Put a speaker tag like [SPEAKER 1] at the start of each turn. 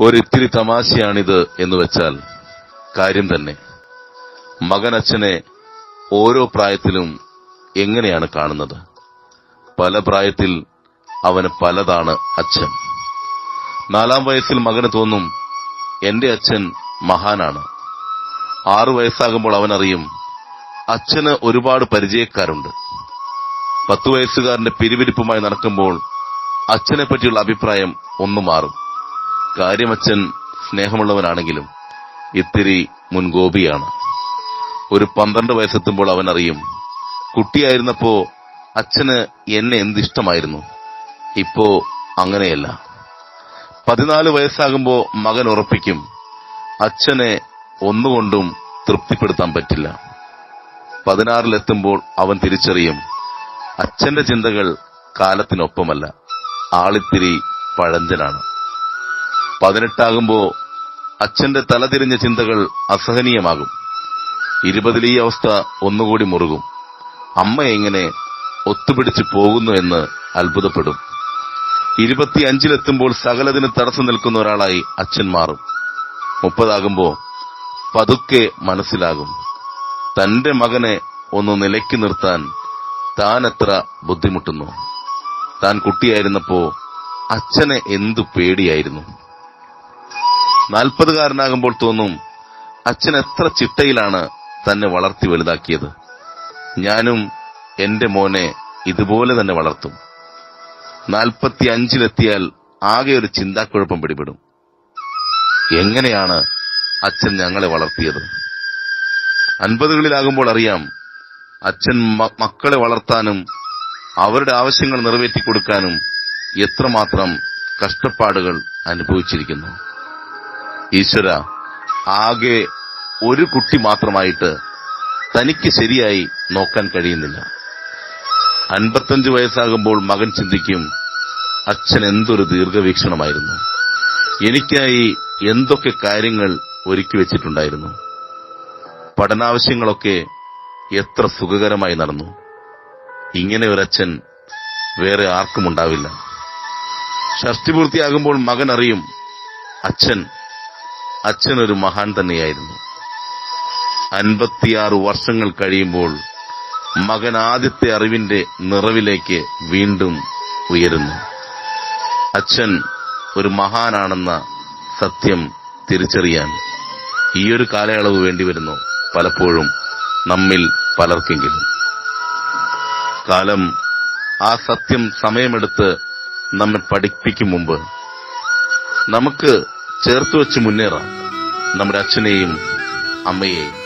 [SPEAKER 1] ഒരിത്തിരി തമാശയാണിത് എന്ന് വെച്ചാൽ കാര്യം തന്നെ. മകൻ അച്ഛനെ ഓരോ പ്രായത്തിലും എങ്ങനെയാണ് കാണുന്നത്? പല പ്രായത്തിൽ അവന് പലതാണ് അച്ഛൻ. നാലാം വയസ്സിൽ മകന് തോന്നും എന്റെ അച്ഛൻ മഹാനാണ്. ആറു വയസ്സാകുമ്പോൾ അവനറിയും അച്ഛന് ഒരുപാട് പരിചയക്കാരുണ്ട്. പത്തു വയസ്സുകാരന്റെ പിരിവിരിപ്പുമായി നടക്കുമ്പോൾ അച്ഛനെ പറ്റിയുള്ള അഭിപ്രായം ഒന്നു മാറും. കാര്യം അച്ഛൻ സ്നേഹമുള്ളവനാണെങ്കിലും ഇത്തിരി മുൻകോപിയാണ്. ഒരു പന്ത്രണ്ട് വയസ്സെത്തുമ്പോൾ അവൻ അറിയും കുട്ടിയായിരുന്നപ്പോ അച്ഛന് എന്നെ എന്തിഷ്ടമായിരുന്നു. ഇപ്പോ അങ്ങനെയല്ല. പതിനാല് വയസ്സാകുമ്പോ മകൻ ഉറപ്പിക്കും അച്ഛനെ ഒന്നുകൊണ്ടും തൃപ്തിപ്പെടുത്താൻ പറ്റില്ല. പതിനാറിലെത്തുമ്പോൾ അവൻ തിരിച്ചറിയും അച്ഛന്റെ ചിന്തകൾ കാലത്തിനൊപ്പമല്ല ആളിത്തിരി പഴഞ്ചനാണ്. പതിനെട്ടാകുമ്പോ അച്ഛന്റെ തലതിരിഞ്ഞ ചിന്തകൾ അസഹനീയമാകും. ഇരുപതിൽ ഈ അവസ്ഥ ഒന്നുകൂടി മുറുകും. അമ്മ എങ്ങനെ ഒത്തുപിടിച്ച് പോകുന്നു എന്ന് അത്ഭുതപ്പെടും. ഇരുപത്തിയഞ്ചിലെത്തുമ്പോൾ സകലതിന് തടസ്സം നിൽക്കുന്ന ഒരാളായി അച്ഛൻ മാറും. മുപ്പതാകുമ്പോ പതുക്കെ മനസ്സിലാകും. തന്റെ മകനെ ഒന്ന് നിലയ്ക്ക് നിർത്താൻ താൻ എത്ര ബുദ്ധിമുട്ടുന്നു. താൻ കുട്ടിയായിരുന്നപ്പോ അച്ഛനെ എന്തു പേടിയായിരുന്നു. നാൽപ്പതുകാരനാകുമ്പോൾ തോന്നും അച്ഛൻ എത്ര ചിട്ടയിലാണ് തന്നെ വളർത്തി വലുതാക്കിയത്. ഞാനും എന്റെ മോനെ ഇതുപോലെ തന്നെ വളർത്തും. നാൽപ്പത്തി അഞ്ചിലെത്തിയാൽ ആകെ ഒരു ചിന്താക്കുഴപ്പം പിടിപെടും. എങ്ങനെയാണ് അച്ഛൻ ഞങ്ങളെ വളർത്തിയത്? അൻപതുകളിലാകുമ്പോൾ അറിയാം അച്ഛൻ മക്കളെ വളർത്താനും അവരുടെ ആവശ്യങ്ങൾ നിറവേറ്റി കൊടുക്കാനും എത്രമാത്രം കഷ്ടപ്പാടുകൾ അനുഭവിച്ചിരിക്കുന്നു. ഈശ്വര ആകെ ഒരു കുട്ടി മാത്രമായിട്ട് തനിക്ക് ശരിയായി നോക്കാൻ കഴിയുന്നില്ല. അൻപത്തഞ്ച് വയസ്സാകുമ്പോൾ മകൻ ചിന്തിക്കും അച്ഛൻ എന്തൊരു ദീർഘവീക്ഷണമായിരുന്നു. എനിക്കായി എന്തൊക്കെ കാര്യങ്ങൾ ഒരുക്കി വെച്ചിട്ടുണ്ടായിരുന്നു. പഠനാവശ്യങ്ങളൊക്കെ എത്ര സുഖകരമായി നടന്നു. ഇങ്ങനെ ഒരച്ഛൻ വേറെ ആർക്കും ഉണ്ടാവില്ല ഷഷ്ടിപൂർത്തിയാകുമ്പോൾ മകൻ അറിയും അച്ഛൻ അച്ഛൻ ഒരു മഹാൻ തന്നെയായിരുന്നു. അൻപത്തിയാറ് വർഷങ്ങൾ കഴിയുമ്പോൾ മകൻ ആദ്യത്തെ അറിവിന്റെ നിറവിലേക്ക് വീണ്ടും ഉയരുന്നു. അച്ഛൻ ഒരു മഹാനാണെന്ന സത്യം തിരിച്ചറിയാൻ ഒരു കാലയളവ് വേണ്ടിവരുന്നു പലപ്പോഴും നമ്മിൽ പലർക്കെങ്കിലും. കാലം ആ സത്യം സമയമെടുത്ത് നമ്മെ പഠിപ്പിക്കും മുമ്പ് നമുക്ക് ചേർത്ത് വെച്ച് മുന്നേറാം. നമ്മുടെ അച്ഛനെയും അമ്മയെയും.